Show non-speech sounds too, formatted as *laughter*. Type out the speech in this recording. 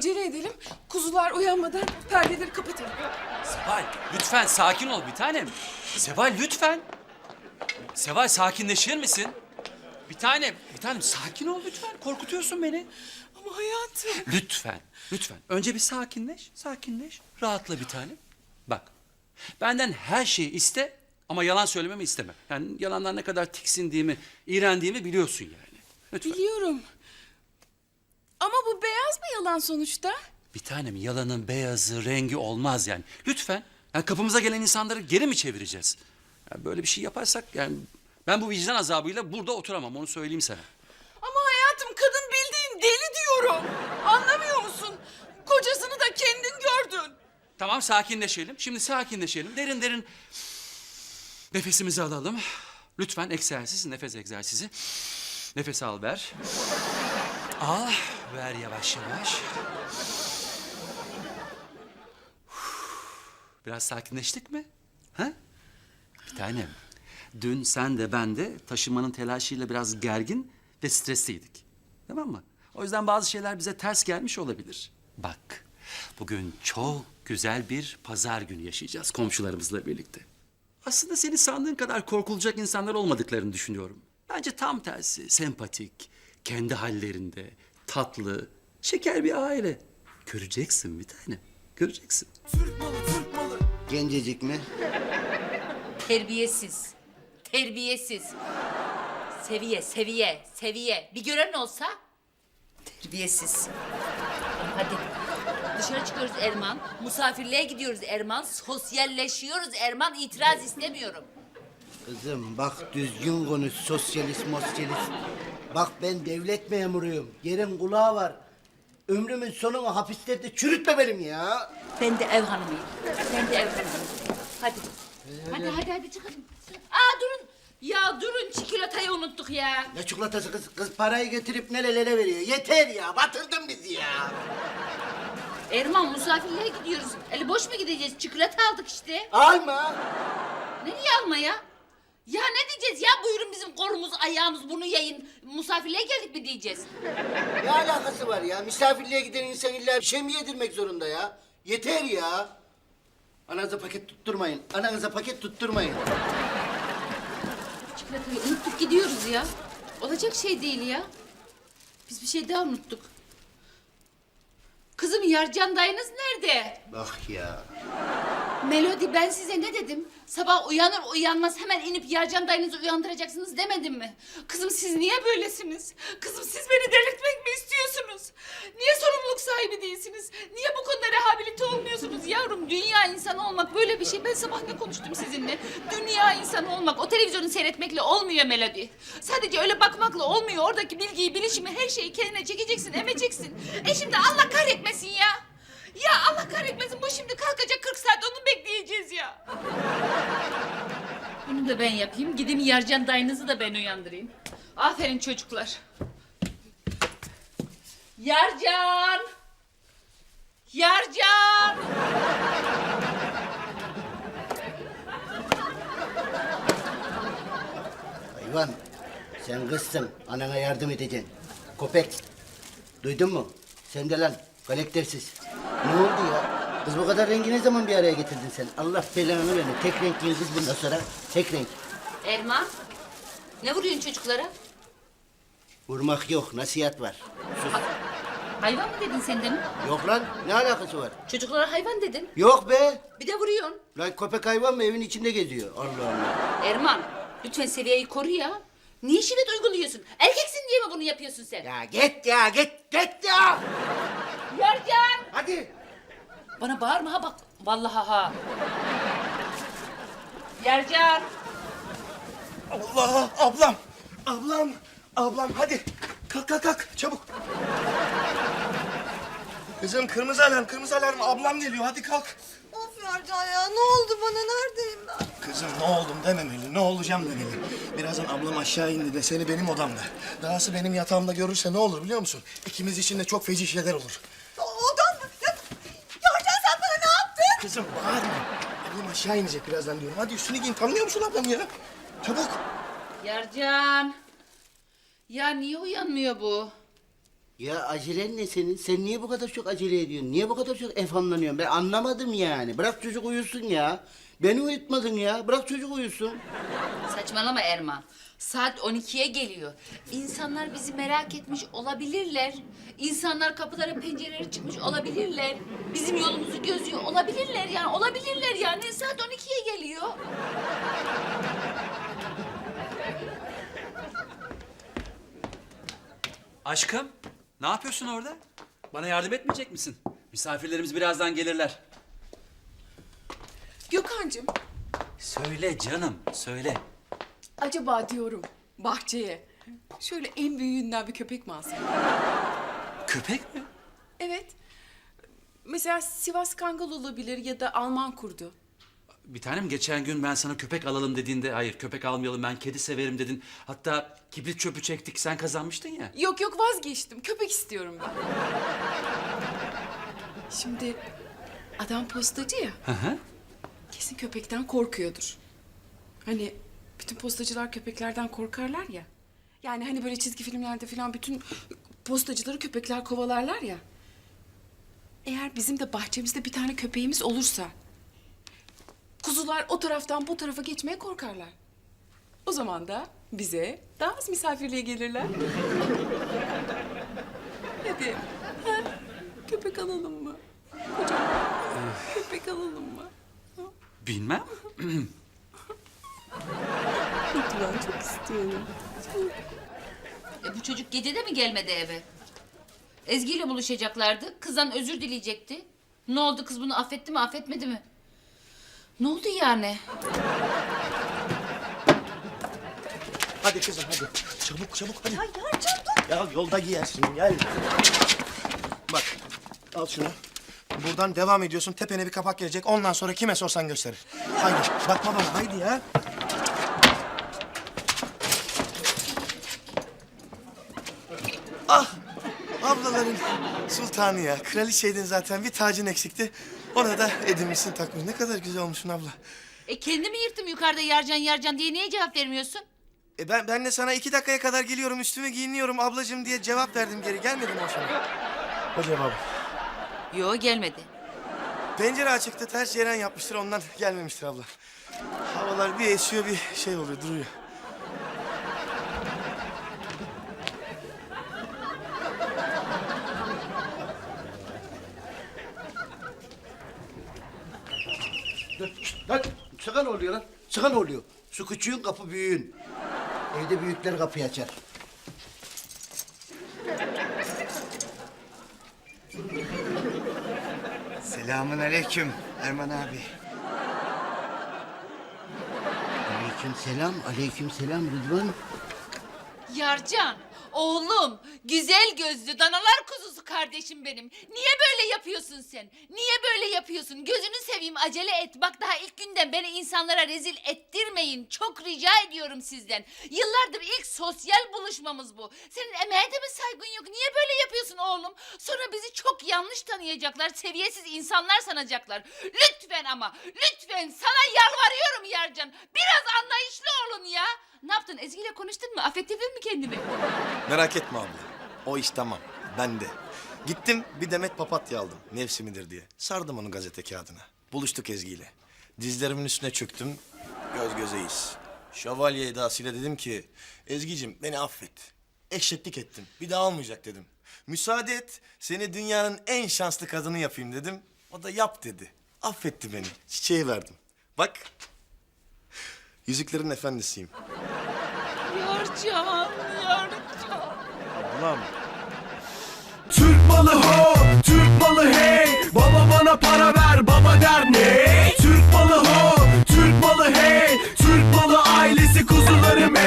acele edelim. Kuzular uyanmadan perdeleri kapatalım. Seval lütfen sakin ol bir tanem. Seval lütfen. Seval sakinleşir misin? Bir tanem, bir tanem sakin ol lütfen. Korkutuyorsun beni. Ama hayatım. Lütfen, lütfen. Önce bir sakinleş, sakinleş. Rahatla bir tanem. Bak, benden her şeyi iste ama yalan söylememi isteme. Yani yalandan ne kadar tiksindiğimi, iğrendiğimi biliyorsun yani. Lütfen. Biliyorum. Ama bu beyaz mı yalan sonuçta? Bir tanem yalanın beyazı, rengi olmaz yani. Lütfen. Yani kapımıza gelen insanları geri mi çevireceğiz? Yani böyle bir şey yaparsak yani ben bu vicdan azabıyla burada oturamam onu söyleyeyim sana. Ama hayatım kadın bildiğin deli diyorum. Anlamıyor musun? Kocasını da kendin gördün. Tamam sakinleşelim. Şimdi sakinleşelim. Derin derin nefesimizi alalım. Lütfen egzersiz, nefes egzersizi. Nefes al ver. Al, ver yavaş yavaş. Biraz sakinleştik mi? Ha? Bir tanem. Dün sen de ben de taşımanın telaşıyla biraz gergin ve stresliydik. Tamam mı? O yüzden bazı şeyler bize ters gelmiş olabilir. Bak, bugün çok güzel bir pazar günü yaşayacağız komşularımızla birlikte. Aslında seni sandığın kadar korkulacak insanlar olmadıklarını düşünüyorum. Bence tam tersi, sempatik, kendi hallerinde, tatlı, şeker bir aile. Göreceksin bir tane, göreceksin. Gencecik mi? Terbiyesiz. Terbiyesiz. Seviye, seviye, seviye. Bir gören olsa terbiyesiz. Hadi. Dışarı çıkıyoruz Erman. Misafirliğe gidiyoruz Erman. Sosyalleşiyoruz Erman. İtiraz istemiyorum. Kızım bak düzgün konuş sosyalist mosyalist. Bak ben devlet memuruyum. Yerin kulağı var. Ömrümün sonunu hapislerde çürütme benim ya. Ben de ev hanımıyım. Ben de ev hanımıyım. Hadi. Hadi hadi hadi çıkalım. Aa durun. Ya durun çikolatayı unuttuk ya. Ne çikolatası kız? Kız parayı getirip nerelere veriyor. Yeter ya batırdın bizi ya. Erman misafirliğe gidiyoruz. Eli boş mu gideceğiz? Çikolata aldık işte. Alma. Nereye alma ya? Ya ne diyeceğiz ya buyurun bizim kolumuz ayağımız bunu yayın. Misafirliğe geldik mi diyeceğiz? Ne alakası var ya? Misafirliğe giden insan illa bir şey mi yedirmek zorunda ya? Yeter ya. Ananıza paket tutturmayın. Ananıza paket tutturmayın. Çikolatayı unuttuk gidiyoruz ya. Olacak şey değil ya. Biz bir şey daha unuttuk. Kızım Yarcan dayınız nerede? Bak ya. Melodi ben size ne dedim? Sabah uyanır uyanmaz hemen inip Yarcan dayınızı uyandıracaksınız demedim mi? Kızım siz niye böylesiniz? Kızım siz beni delirtmek mi istiyorsunuz? Niye sorumluluk sahibi değilsiniz? Niye bu konuda rehabilite olmuyorsunuz? Yavrum dünya insanı olmak böyle bir şey. Ben sabah ne konuştum sizinle? Dünya insanı olmak o televizyonu seyretmekle olmuyor Melodi. Sadece öyle bakmakla olmuyor. Oradaki bilgiyi, bilişimi, her şeyi kendine çekeceksin, emeceksin. E şimdi Allah kahretmesin ya. Ya Allah kahretmesin bu şimdi kalkacak 40 saat onu bekleyeceğiz ya. Bunu da ben yapayım. Gideyim Yarcan dayınızı da ben uyandırayım. Aferin çocuklar. Yarcan! Yarcan! Hayvan, sen kızsın. Anana yardım edeceksin. Köpek. Duydun mu? Sen de lan. Kolektifsiz. Ne oldu ya? Kız bu kadar rengi ne zaman bir araya getirdin sen? Allah belanı verin. Tek renkliyin kız bundan sonra. Tek renk. Erman, ne vuruyorsun çocuklara? Vurmak yok, nasihat var. Hayvan mı dedin sen de mi? Yok lan, ne alakası var? Çocuklara hayvan dedin. Yok be. Bir de vuruyorsun. Lan köpek hayvan mı evin içinde geziyor? Allah Allah. Erman, lütfen seviyeyi koru ya. Niye şiddet uyguluyorsun? Erkeksin diye mi bunu yapıyorsun sen? Ya git ya, git, git ya. Yarcan! Hadi. Bana bağırma ha bak. Vallahi ha. Yarcan! Allah ablam. Ablam. Ablam hadi. Kalk kalk kalk çabuk. Kızım kırmızı alarm kırmızı alarm ablam geliyor hadi kalk. Of Yarcan ya ne oldu bana neredeyim ben? Kızım ne oldum dememeli ne olacağım demeli. Birazdan ablam aşağı indi de seni benim odamda. Dahası benim yatağımda görürse ne olur biliyor musun? İkimiz için de çok feci şeyler olur. O- Odam mı? Ya, Yarcan sen bana ne yaptın? Kızım bağırma. Ablam aşağı inecek birazdan diyorum. Hadi üstünü giyin tanımıyor musun ablam ya? Çabuk. Yarcan! Ya niye uyanmıyor bu? Ya acelen ne senin? Sen niye bu kadar çok acele ediyorsun? Niye bu kadar çok efamlanıyorsun? Ben anlamadım yani. Bırak çocuk uyusun ya. Beni uyutmadın ya. Bırak çocuk uyusun. Saçmalama Erman. Saat 12'ye geliyor. İnsanlar bizi merak etmiş olabilirler. İnsanlar kapılara pencerelere çıkmış olabilirler. Bizim yolumuzu gözlüyor olabilirler yani. Olabilirler yani. Saat 12'ye geliyor. Aşkım, ne yapıyorsun orada? Bana yardım etmeyecek misin? Misafirlerimiz birazdan gelirler. Gökhan'cığım Söyle canım, söyle. acaba diyorum bahçeye şöyle en büyüğünden bir köpek mi alsak? Köpek mi? Evet. Mesela Sivas Kangal olabilir ya da Alman kurdu. Bir tanem geçen gün ben sana köpek alalım dediğinde hayır köpek almayalım ben kedi severim dedin. Hatta kibrit çöpü çektik sen kazanmıştın ya. Yok yok vazgeçtim. Köpek istiyorum ben. Şimdi adam postacı ya. Hı hı. Kesin köpekten korkuyordur. Hani bütün postacılar köpeklerden korkarlar ya. Yani hani böyle çizgi filmlerde falan bütün postacıları köpekler kovalarlar ya. Eğer bizim de bahçemizde bir tane köpeğimiz olursa... ...kuzular o taraftan bu tarafa geçmeye korkarlar. O zaman da bize daha az misafirliğe gelirler. *laughs* Hadi. ha? Köpek alalım mı? Kocaman köpek alalım mı? Bilmem. *laughs* Lütfen çok istiyorum. E, bu çocuk gece de mi gelmedi eve? Ezgi ile buluşacaklardı. Kızdan özür dileyecekti. Ne oldu kız bunu affetti mi affetmedi mi? Ne oldu yani? Hadi kızım hadi. Çabuk çabuk hadi. Ya Yarcan dur. Ya yolda giyersin gel. Bak al şunu. Buradan devam ediyorsun. Tepene bir kapak gelecek. Ondan sonra kime sorsan gösterir. Haydi bakma bana haydi ya. Ah ablaların sultanı ya. Kraliçeydin zaten bir tacın eksikti. Ona da edinmişsin takmış. Ne kadar güzel olmuşsun abla. E kendimi yırttım yukarıda yarcan yarcan diye niye cevap vermiyorsun? E ben, ben de sana iki dakikaya kadar geliyorum üstümü giyiniyorum ablacığım diye cevap verdim geri. Gelmedi mi o sana? O cevabı. Yo gelmedi. Pencere açıktı, ters ceren yapmıştır ondan gelmemiştir abla. Havalar bir esiyor bir şey oluyor, duruyor. Lan çıkan oluyor lan. Çıkan oluyor. Şu küçüğün kapı büyüğün. Evde büyükler kapıyı açar. Selamun aleyküm Erman abi. Aleyküm selam, aleyküm selam Rıdvan. Yarcan, oğlum, güzel gözlü danalar kuzusu kardeşim benim. Niye böyle yapıyorsun sen? Niye böyle yapıyorsun? Gözünü seveyim acele et. Bak daha ilk günden beni insanlara rezil ettirmeyin. Çok rica ediyorum sizden. Yıllardır ilk sosyal buluşmamız bu. Senin emeğe de mi saygın yok? Niye böyle yapıyorsun oğlum? Sonra bizi çok yanlış tanıyacaklar. Seviyesiz insanlar sanacaklar. Lütfen ama, lütfen sana yalvarıyorum Yarcan. Biraz anlayışlı olun ya. Ne yaptın? Ezgi ile konuştun mu? Affettirdin mi kendini? Merak etme abla. O iş tamam. Ben de. Gittim bir demet papatya aldım. Mevsimidir diye. Sardım onu gazete kağıdına. Buluştuk Ezgi ile. Dizlerimin üstüne çöktüm. Göz gözeyiz. Şövalye edasıyla dedim ki... Ezgi'cim beni affet. Eşeklik ettim. Bir daha olmayacak dedim. Müsaade et. Seni dünyanın en şanslı kadını yapayım dedim. O da yap dedi. Affetti beni. Çiçeği verdim. Bak. Yüzüklerin efendisiyim. Yarcan, Yarcan. Ablam. Türk malı ho, Türk malı hey. Baba bana para ver, baba der ne? Türk malı ho, Türk malı hey. Türk malı ailesi kuzularım hey.